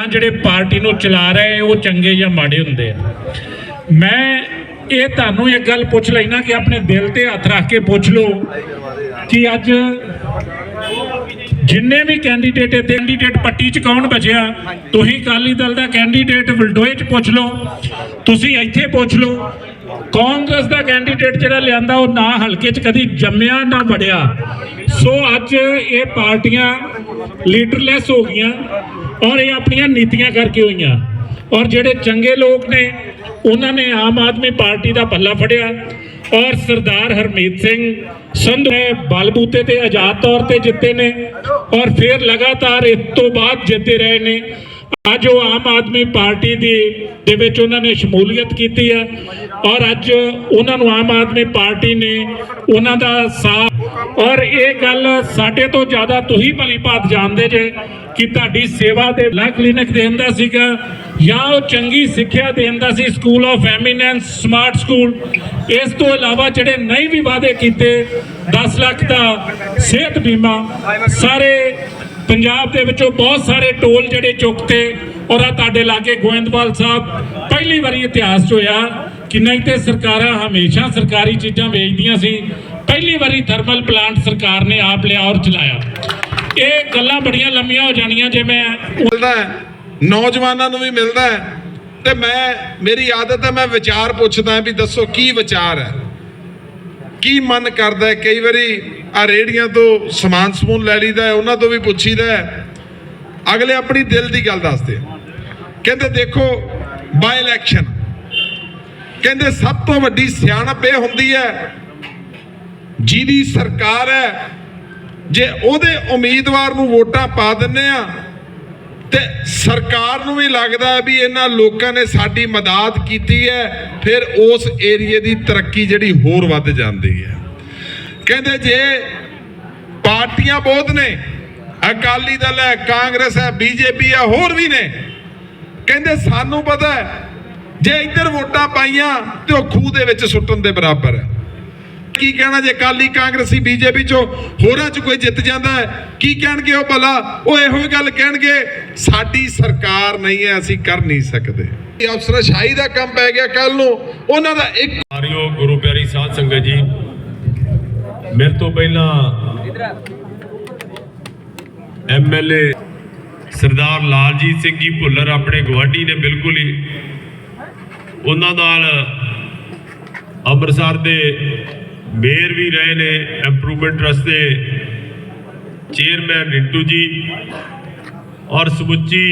ਜਾਂ ਜਿਹੜੇ ਪਾਰਟੀ ਨੂੰ ਚਲਾ ਰਹੇ ਉਹ ਚੰਗੇ ਜਾਂ ਮਾੜੇ ਹੁੰਦੇ ਆ। ਮੈਂ ਇਹ ਤੁਹਾਨੂੰ ਇੱਕ ਗੱਲ ਪੁੱਛ ਲੈਣਾ ਕਿ ਆਪਣੇ ਦਿਲ ਤੇ ਹੱਥ ਰੱਖ ਕੇ ਪੁੱਛ ਲਓ ਕਿ ਅੱਜ ਜਿੰਨੇ ਵੀ ਕੈਂਡੀਡੇਟ ਇੱਥੇ ਕੈਂਡੀਡੇਟ ਪੱਟੀ ਚ ਕੌਣ ਬਚਿਆ? ਤੁਸੀਂ ਅਕਾਲੀ ਦਲ ਦਾ ਕੈਂਡੀਡੇਟ ਵਲਡੋਏ ਚ ਪੁੱਛ ਲਓ। ਤੁਸੀਂ ਇੱਥੇ ਪੁੱਛ ਲਓ। ਕਾਂਗਰਸ ਦਾ ਕੈਂਡੀਡੇਟ ਜਿਹੜਾ ਲਿਆਂਦਾ, ਉਹ ਨਾ ਹਲਕੇ ਚ ਕਦੀ ਜੰਮਿਆ, ਨਾ ਵੜਿਆ। ਸੋ ਅੱਜ ਇਹ ਪਾਰਟੀਆਂ ਲੀਡਰਲੈਸ ਹੋ ਗਈਆਂ। ਔਰ ਇਹ ਆਪਣੀਆਂ ਨੀਤੀਆਂ ਕਰਕੇ ਹੋਈਆਂ। ਔਰ ਜਿਹੜੇ ਚੰਗੇ ਲੋਕ ਨੇ, ਉਹਨਾਂ ਨੇ ਆਮ ਆਦਮੀ ਪਾਰਟੀ ਦਾ ਪੱਲਾ ਫੜਿਆ। ਔਰ ਸਰਦਾਰ ਹਰਮੀਤ ਸਿੰਘ ਸੰਧੂ ਨੇ ਬਲਬੂਤੇ ਤੇ ਆਜ਼ਾਦ ਤੌਰ ਤੇ ਜਿੱਤੇ ਨੇ ਔਰ ਫਿਰ ਲਗਾਤਾਰ ਇਸ ਤੋਂ ਬਾਅਦ ਜਿੱਤੇ ਰਹੇ ਨੇ। ਅੱਜ ਉਹ ਆਮ ਆਦਮੀ ਪਾਰਟੀ ਦੀ ਦੇ ਵਿੱਚ ਉਹਨਾਂ ਨੇ ਸ਼ਮੂਲੀਅਤ ਕੀਤੀ ਹੈ ਔਰ ਅੱਜ ਉਹਨਾਂ ਨੂੰ ਆਮ ਆਦਮੀ ਪਾਰਟੀ ਨੇ ਉਹਨਾਂ ਦਾ ਸਾਥ ਔਰ ਇਹ ਗੱਲ ਸਾਡੇ ਤੋਂ ਜ਼ਿਆਦਾ ਤੁਸੀਂ ਭਲੀ ਭਾਤ ਜਾਣਦੇ ਜੇ ਕਿ ਤੁਹਾਡੀ ਸੇਵਾ ਦੇ ਲਾ ਕਲੀਨਿਕ ਦੇਣ ਦਾ ਸੀਗਾ ਜਾਂ ਉਹ ਚੰਗੀ ਸਿੱਖਿਆ ਦੇਣ ਦਾ ਸੀ school of eminence smart school ਇਸ ਤੋਂ ਇਲਾਵਾ ਜਿਹੜੇ ਨਹੀਂ ਵੀ ਵਾਅਦੇ ਕੀਤੇ 10 ਲੱਖ ਦਾ ਸਿਹਤ ਬੀਮਾ, ਸਾਰੇ ਪੰਜਾਬ ਦੇ ਵਿੱਚੋਂ ਬਹੁਤ ਸਾਰੇ ਟੋਲ ਜਿਹੜੇ ਚੁੱਕਤੇ, ਔਰ ਆ ਤੁਹਾਡੇ ਲਾਗੇ ਗੋਇੰਦਵਾਲ ਸਾਹਿਬ, ਪਹਿਲੀ ਵਾਰੀ ਇਤਿਹਾਸ 'ਚ ਹੋਇਆ। ਕਿ ਨਹੀਂ ਤੇ ਸਰਕਾਰਾਂ ਹਮੇਸ਼ਾ ਸਰਕਾਰੀ ਚੀਜ਼ਾਂ ਵੇਚਦੀਆਂ ਸੀ। ਪਹਿਲੀ ਵਾਰੀ ਥਰਮਲ ਪਲਾਂਟ ਸਰਕਾਰ ਨੇ ਆਪ ਲਿਆ ਔਰ ਚਲਾਇਆ। ਇਹ ਗੱਲਾਂ ਬੜੀਆਂ ਲੰਮੀਆਂ ਹੋ ਜਾਣੀਆਂ ਜੇ ਮੈਂ ਮਿਲਦਾ ਨੌਜਵਾਨਾਂ ਨੂੰ ਵੀ ਮਿਲਦਾ ਹੈ। ਤੇ ਮੈਂ, ਮੇਰੀ ਆਦਤ ਹੈ, ਮੈਂ ਵਿਚਾਰ ਪੁੱਛਦਾ ਵੀ ਦੱਸੋ ਕੀ ਵਿਚਾਰ ਹੈ? ਕੀ ਮਨ ਕਰਦਾ ਕਈ ਵਾਰੀ ਆ ਰੇੜੀਆਂ ਤੋਂ ਸਮਾਨ ਸਮੂਨ ਲੈ ਲਈਦਾ ਹੈ, ਉਹਨਾਂ ਤੋਂ ਵੀ ਪੁੱਛੀਦਾ ਅਗਲੇ ਆਪਣੀ ਦਿਲ ਦੀ ਗੱਲ ਦੱਸਦੇ ਕਹਿੰਦੇ ਦੇਖੋ ਬਾਈ ਇਲੈਕਸ਼ਨ ਕਹਿੰਦੇ ਸਭ ਤੋਂ ਵੱਡੀ ਸਿਆਣਪ ਇਹ ਹੁੰਦੀ ਹੈ, ਜਿਹਦੀ ਸਰਕਾਰ ਹੈ, ਜੇ ਉਹਦੇ ਉਮੀਦਵਾਰ ਨੂੰ ਵੋਟਾਂ ਪਾ ਦਿੰਨੇ ਆ ਤੇ ਸਰਕਾਰ ਨੂੰ ਵੀ ਲੱਗਦਾ ਵੀ ਇਹਨਾਂ ਲੋਕਾਂ ਨੇ ਸਾਡੀ ਮਦਦ ਕੀਤੀ ਹੈ, ਫਿਰ ਉਸ ਏਰੀਏ ਦੀ ਤਰੱਕੀ ਜਿਹੜੀ ਹੋਰ ਵੱਧ ਜਾਂਦੀ ਹੈ। ਕਹਿੰਦੇ ਜੇ ਪਾਰਟੀਆਂ ਬਹੁਤ ਨੇ, ਅਕਾਲੀ ਦਲ ਹੈ, ਕਾਂਗਰਸ ਹੈ, ਬੀਜੇਪੀ ਹੈ, ਹੋਰ ਵੀ ਨੇ, ਕਹਿੰਦੇ ਸਾਨੂੰ ਪਤਾ ਹੈ ਜੇ ਇੱਧਰ ਵੋਟਾਂ ਪਾਈਆਂ ਤੇ ਉਹ ਖੂਹ ਦੇ ਵਿੱਚ ਸੁੱਟਣ ਦੇ ਬਰਾਬਰ ਹੈ। ਕੀ ਕਹਿਣਾ ਜੇ ਕਾਲੀ ਕਾਂਗਰਸੀ ਬੀਜੇਪੀ ਚੋਂ ਹੋਰਾਂ ਚ ਕੋਈ ਜਿੱਤ ਜਾਂਦਾ ਹੈ? ਕੀ ਕਹਿਣਗੇ ਉਹ ਭਲਾ? ਉਹ ਇਹੋ ਹੀ ਗੱਲ ਕਹਿਣਗੇ, ਸਾਡੀ ਸਰਕਾਰ ਨਹੀਂ ਹੈ, ਅਸੀਂ ਕਰ ਨਹੀਂ ਸਕਦੇ। ਇਹ ਅਫਸਰਸ਼ਾਹੀ ਦਾ ਕੰਮ ਪੈ ਗਿਆ ਕੱਲ ਨੂੰ, ਉਹਨਾਂ ਦਾ ਇੱਕ ਆਰਿਓ ਗੁਰੂ ਪਿਆਰੀ ਸਾਧ ਸੰਗਤ ਜੀ। ਮੇਰੇ ਤੋਂ ਪਹਿਲਾਂ ਐਮਐਲਏ ਸਰਦਾਰ ਲਾਲਜੀਤ ਸਿੰਘ ਜੀ ਭੁੱਲਰ ਆਪਣੇ ਗਵਾਂਢੀ ਨੇ ਬਿਲਕੁਲ ਹੀ ਉਹਨਾਂ ਨਾਲ ਅੰਮ੍ਰਿਤਸਰ ਦੇ ਮੇਅਰ ਵੀ ਰਹੇ ਨੇ ਇੰਪਰੂਵਮੈਂਟ ਟਰਸਟ ਦੇ ਚੇਅਰਮੈਨ ਰਿੰਟੂ ਜੀ ਔਰ ਸਮੁੱਚੀ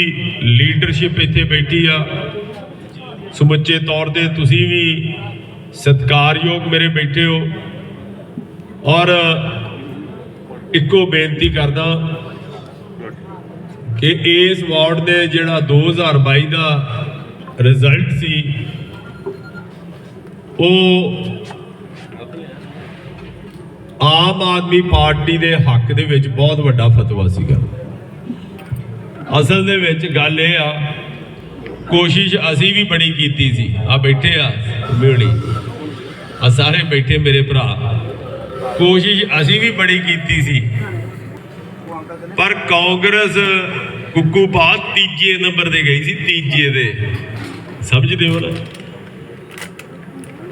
ਲੀਡਰਸ਼ਿਪ ਇੱਥੇ ਬੈਠੀ ਆ। ਸਮੁੱਚੇ ਤੌਰ ਤੇ ਤੁਸੀਂ ਵੀ ਸਤਿਕਾਰਯੋਗ ਮੇਰੇ ਬੈਠੇ ਹੋ ਔਰ ਇੱਕੋ ਬੇਨਤੀ ਕਰਦਾ ਕਿ ਇਸ ਵਾਰਡ ਦੇ ਜਿਹੜਾ 2022 ਦਾ ਰਿਜ਼ਲਟ ਸੀ ਉਹ ਆਮ ਆਦਮੀ ਪਾਰਟੀ ਦੇ ਹੱਕ ਦੇ ਵਿੱਚ ਬਹੁਤ ਵੱਡਾ ਫਤਵਾ ਸੀਗਾ। ਅਸਲ ਦੇ ਵਿੱਚ ਗੱਲ ਇਹ ਆ, ਕੋਸ਼ਿਸ਼ ਅਸੀਂ ਵੀ ਬੜੀ ਕੀਤੀ ਸੀ। ਆ ਬੈਠੇ ਆ ਮਿਹਣੀ ਆ ਸਾਰੇ ਬੈਠੇ ਮੇਰੇ ਭਰਾ। ਕੋਸ਼ਿਸ਼ ਅਸੀਂ ਵੀ ਬੜੀ ਕੀਤੀ ਸੀ। ਪਰ ਕਾਂਗਰਸ ਕੁੱਕੂ ਬਾਤ ਤੀਜੇ ਨੰਬਰ ਤੇ ਗਈ ਸੀ, ਤੀਜੇ ਦੇ। ਸਮਝਦੇ ਹੋ ਨਾ?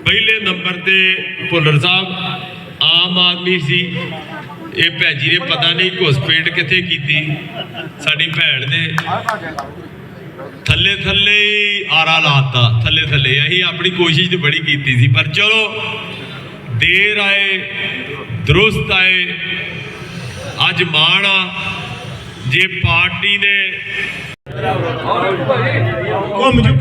ਪਹਿਲੇ ਨੰਬਰ ਤੇ ਭੁੱਲਰ ਸਾਹਿਬ, ਆਮ ਆਦਮੀ ਸੀ। ਇਹ ਭੈਜੀ ਨੇ ਪਤਾ ਨਹੀਂ ਘੁਸਪੇਟ ਕਿੱਥੇ ਕੀਤੀ। ਸਾਡੀ ਭੈਣ ਨੇ ਥੱਲੇ ਥੱਲੇ ਹੀ ਆਰਾ ਲਾਤਾ। ਥੱਲੇ ਥੱਲੇ। ਅਸੀਂ ਆਪਣੀ ਕੋਸ਼ਿਸ਼ ਤੇ ਬੜੀ ਕੀਤੀ ਸੀ। ਪਰ ਚਲੋ, ਦੇਰ ਆਏ, ਦਰੁਸਤ ਆਏ। ਅੱਜ ਮਾਣ ਆ। ਜੇ ਪਾਰਟੀ ਨੇ ਘੁੰਮ ਜੂ